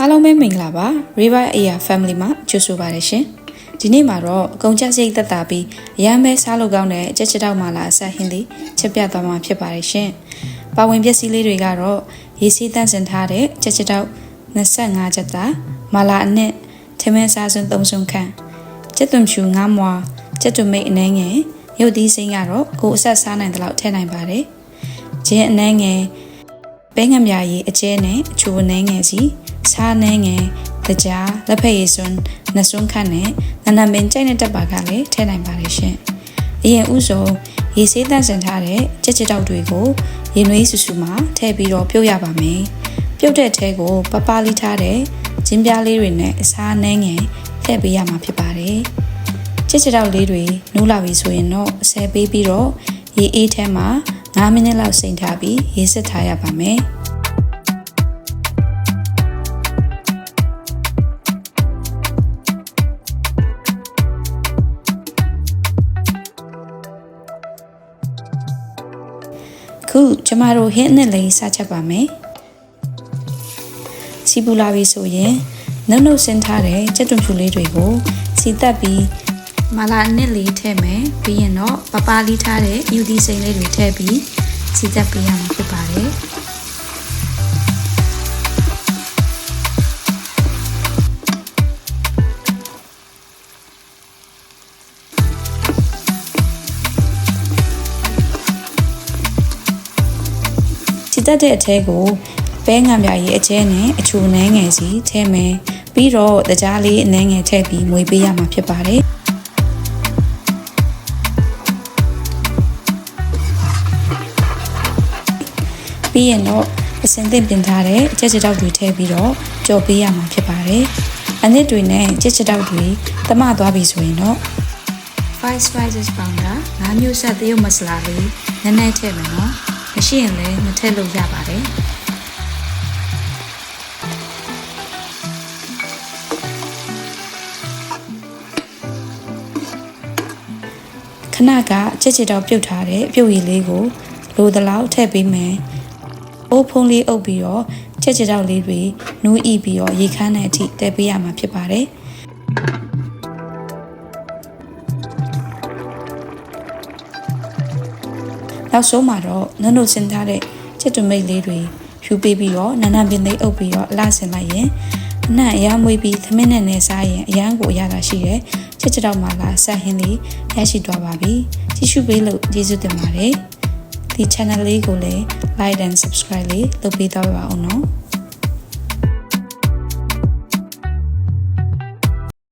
အားလုံးပဲမင်္ဂလာပါ River Air Family မှာကြိုဆိုပါရရှင်ဒီနေ့မှာတော့အကုန်ကြစိတ်သက်သာပြီးအရမ်းပဲစားလို့ကောင်းတဲ့ကြက်ချတောက်မာလာအဆက်ဟင်းသည်ချက်ပြသွားမှာဖြစ်ပါရရှင်ပါဝင်ပစ္စည်းလေးတွေကတော့ရေစီးတန့်စင်ထားတဲ့ကြက်ချတောက်25ချက်သားမာလာအနှစ်ထမင်းစားစွန်း3စွန်းခန့်ကြက်သွန်ဖြူ9မွာကြက်သွန်မိတ်အနှဲငယ်ရုပ်သီးစိမ်းကတော့ကိုယ်အဆက်စားနိုင်တဲ့လောက်ထည့်နိုင်ပါတယ်ဂျင်းအနှဲငယ် ပဲငမြရီအကျဲနဲ့အချိုအနှဲငယ်စီစားနှဲငယ်တကြားလက်ဖက်ရည်စွန်းနှစွန်းခန့်နဲ့နနမင်ကြိုက်တဲ့တပ်ပါကလည်းထည့်နိုင်ပါတယ်ရှင်။အရင်ဥဆုံးရေဆေးတန့်စင်ထားတဲ့ကြက်ကြက်တောက်တွေကိုရေနွေးဆူဆူမှာထည့်ပြီးတော့ပြုတ်ရပါမယ်။ပြုတ်တဲ့ထဲကိုပပလေးထားတဲ့ဂျင်းပြားလေးတွေနဲ့အစားနှဲငယ်ထည့်ပေးရမှာဖြစ်ပါတယ်။ကြက်ကြက်တောက်လေးတွေနိုးလာပြီဆိုရင်တော့ဆဲပေးပြီးတော့ရေအေးထဲမှာ 9မိနစ်လောက်စိမ်ထားပြီးရေစစ်ထားရပါမယ်။ခုကျမတို့ဟင်းအနစ်လေးစချက်ပါမယ်စီပူလာပြီဆိုရင်နှုတ်နှုတ်ဆင်းထားတဲ့ကြက်သွန်ဖြူလေးတွေကိုစီတက်ပြီး မလာအနစ်လေးထည့်မယ်ပြီးရင်တော့ပပလေးထားတဲ့ယူဒီစိန်လေးတွေထည့်ပြီးစီတက်ပေးရမှာဖြစ်ပါတယ်စီတက်တဲ့အထဲကိုပဲငံပြရေးအကျဲနဲ့အချိုနှဲငယ်စီထည့်မယ်ပြီးတော့တကြားလေးအနှဲငယ်ထည့်ပြီးမွေပေးရမှာဖြစ်ပါတယ် ပြီးရင်တော့အစင်သင့်ပြင်ထားတဲ့ကြက်ကြက်တောက်တွေထည့်ပြီးတော့ကြော်ပေးရမှာဖြစ်ပါတယ်အနစ်တွေနဲ့ကြက်ကြက်တောက်တွေတမသွားပြီဆိုရင်တော့ five spices powder ငါးမျိုးဆက်သရုပ်မဆလာလေးနည်းနည်းထည့်မယ်နော်မရှိရင်လည်းမထည့်လို့ရပါတယ်ခဏကကြက်ကြက်တောက်ပြုတ်ထားတဲ့ပြုတ်ရည်လေးကိုလိုသလောက်ထည့်ပေးမယ်။ အိုးဖုံးလေးအုပ်ပြီးတော့ကြက်ကြက်တောက်လေးတွေနူးဤပြီးတော့ရေခမ်းတဲ့အထိတည်ပေးရမှာဖြစ်ပါတယ်။နောက်ဆုံးမှာတော့နုံနုံစင်ထားတဲ့ချစ်တမိတ်လေးတွေယူပေးပြီးတော့နန်းနန်းပင်လေးအုပ်ပြီးတော့အလှဆင်လိုက်ရင်အနံ့အရမ်းမွေးပြီးသမင်းနဲ့နေစားရင်အရန်ကိုရတာရှိတယ်ချစ်ချတော့မှလာဆက်ဟင်းလေးရရှိသွားပါပြီကြည့်ရှုပေးလို့ကျေးဇူးတင်ပါတယ် ဒီ channel လေးကိုလည်း like and subscribe လေးလုပ်ပေးတော့ပါအောင်နော်